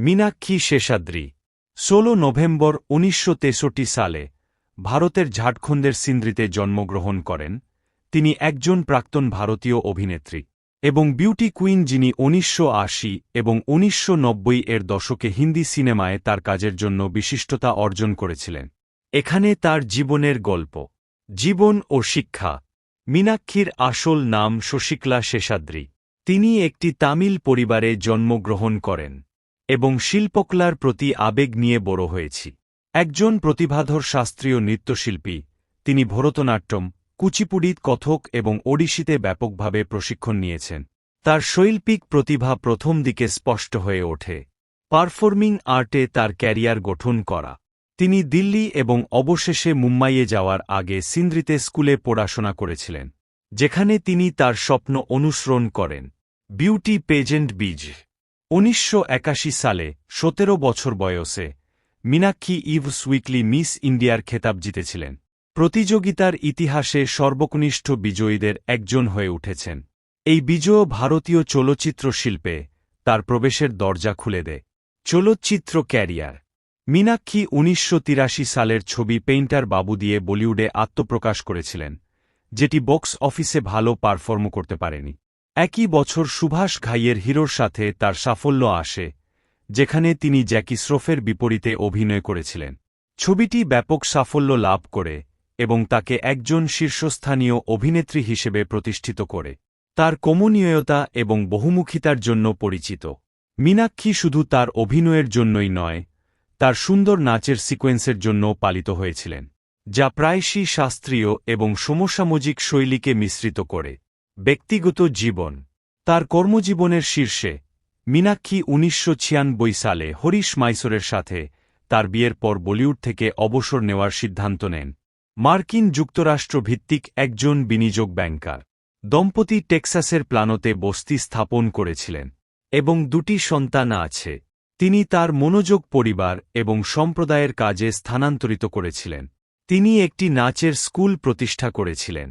মীনাক্ষী শেষাদ্রি, ষোলো নভেম্বর উনিশশো তেষট্টি সালে ভারতের ঝাড়খণ্ডের সিন্দ্রিতে জন্মগ্রহণ করেন। তিনি একজন প্রাক্তন ভারতীয় অভিনেত্রী এবং বিউটি কুইন যিনি উনিশশো আশি এবং উনিশশো নব্বই এর দশকে হিন্দি সিনেমায় তার কাজের জন্য বিশিষ্টতা অর্জন করেছিলেন। এখানে তার জীবনের গল্প, জীবন ও শিক্ষা, মীনাক্ষীর আসল নাম শশিকলা শেষাদ্রি। তিনি একটি তামিল পরিবারে জন্মগ্রহণ করেন। এবং শিল্পকলার প্রতি আবেগ নিয়ে বড় হয়েছি। একজন প্রতিভাধর শাস্ত্রীয় নৃত্যশিল্পী, তিনি ভরতনাট্যম কুচিপুড়ি কথক এবং ওডিশিতে ব্যাপকভাবে প্রশিক্ষণ নিয়েছেন। তার শৈল্পিক প্রতিভা প্রথম দিকে স্পষ্ট হয়ে ওঠে। পারফর্মিং আর্টে তার ক্যারিয়ার গঠন করা। তিনি দিল্লি এবং অবশেষে মুম্বাইয়ে যাওয়ার আগে সিন্দ্রিতে স্কুলে পড়াশোনা করেছিলেন, যেখানে তিনি তার স্বপ্ন অনুসরণ করেন। বিউটি পেজেন্ট বীজ উনিশশো একাশি সালে, সতেরো বছর বয়সে, মীনাক্ষী ইভস উইকলি মিস ইন্ডিয়ার খেতাব জিতেছিলেন। প্রতিযোগিতার ইতিহাসে সর্বকনিষ্ঠ বিজয়ীদের একজন হয়ে উঠেছেন। এই বিজয় ভারতীয় চলচ্চিত্র শিল্পে তার প্রবেশের দরজা খুলে দেয়। চলচ্চিত্র ক্যারিয়ার। মীনাক্ষী উনিশশো তিরাশি সালের ছবি পেইন্টার বাবু দিয়ে বলিউডে আত্মপ্রকাশ করেছিলেন, যেটি বক্স অফিসে ভালো পারফর্ম করতে পারেনি। একই বছর সুভাষ ঘাইয়ের হিরোর সাথে তার সাফল্য আসে, যেখানে তিনি জ্যাকি শ্রফের বিপরীতে অভিনয় করেছিলেন। ছবিটি ব্যাপক সাফল্য লাভ করে এবং তাকে একজন শীর্ষস্থানীয় অভিনেত্রী হিসেবে প্রতিষ্ঠিত করে। তার কমনীয়তা এবং বহুমুখিতার জন্য পরিচিত। মীনাক্ষী শুধু তার অভিনয়ের জন্যই নয়, তার সুন্দর নাচের সিকোয়েন্সের জন্য পালিত হয়েছিলেন, যা প্রায়শই শাস্ত্রীয় এবং সমসাময়িক শৈলীকে মিশ্রিত করে। ব্যক্তিগত জীবন। তার কর্মজীবনের শীর্ষে, মীনাক্ষী উনিশশো ছিয়ানব্বই সালে হরিশ মাইসোরের সাথে তার বিয়ের পর বলিউড থেকে অবসর নেওয়ার সিদ্ধান্ত নেন। মার্কিন যুক্তরাষ্ট্র ভিত্তিক একজন বিনিয়োগ ব্যাংকার। দম্পতি টেক্সাসের প্লানোতে বস্তি স্থাপন করেছিলেন, এবং দুটি সন্তান আছে। তিনি তার মনোযোগ পরিবার এবং সম্প্রদায়ের কাজে স্থানান্তরিত করেছিলেন। তিনি একটি নাচের স্কুল প্রতিষ্ঠা করেছিলেন।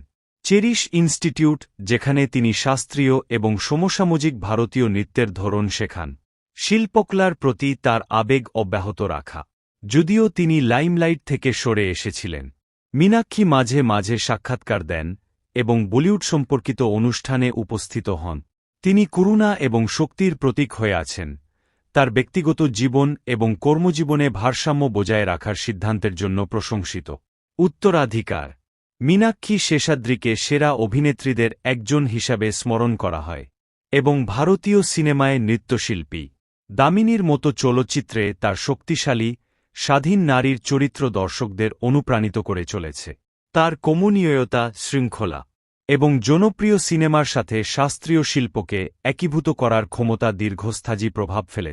চেরিশ ইনস্টিটিউট, যেখানে তিনি শাস্ত্রীয় এবং সমসাময়িক ভারতীয় নৃত্যের ধরন শেখান। শিল্পকলার প্রতি তার আবেগ অব্যাহত রাখা। যদিও তিনি লাইমলাইট থেকে সরে এসেছিলেন। মীনাক্ষী মাঝে মাঝে সাক্ষাৎকার দেন এবং বলিউড সম্পর্কিত অনুষ্ঠানে উপস্থিত হন। তিনি করুণা এবং শক্তির প্রতীক হয়ে আছেন। তার ব্যক্তিগত জীবন এবং কর্মজীবনে ভারসাম্য বজায় রাখার সিদ্ধান্তের জন্য প্রশংসিত। উত্তরাধিকার মীনাক্ষী শেষাদ্রিকে সেরা অভিনেত্রীদের একজন হিসাবে স্মরণ করা হয়, এবং ভারতীয় সিনেমায় নৃত্যশিল্পী। দামিনীর মতো চলচ্চিত্রে তার শক্তিশালী, স্বাধীন নারীর চরিত্র দর্শকদের অনুপ্রাণিত করে চলেছে। তার কমনীয়তা শৃঙ্খলা এবং জনপ্রিয় সিনেমার সাথে শাস্ত্রীয় শিল্পকে একীভূত করার ক্ষমতা দীর্ঘস্থায়ী প্রভাব ফেলে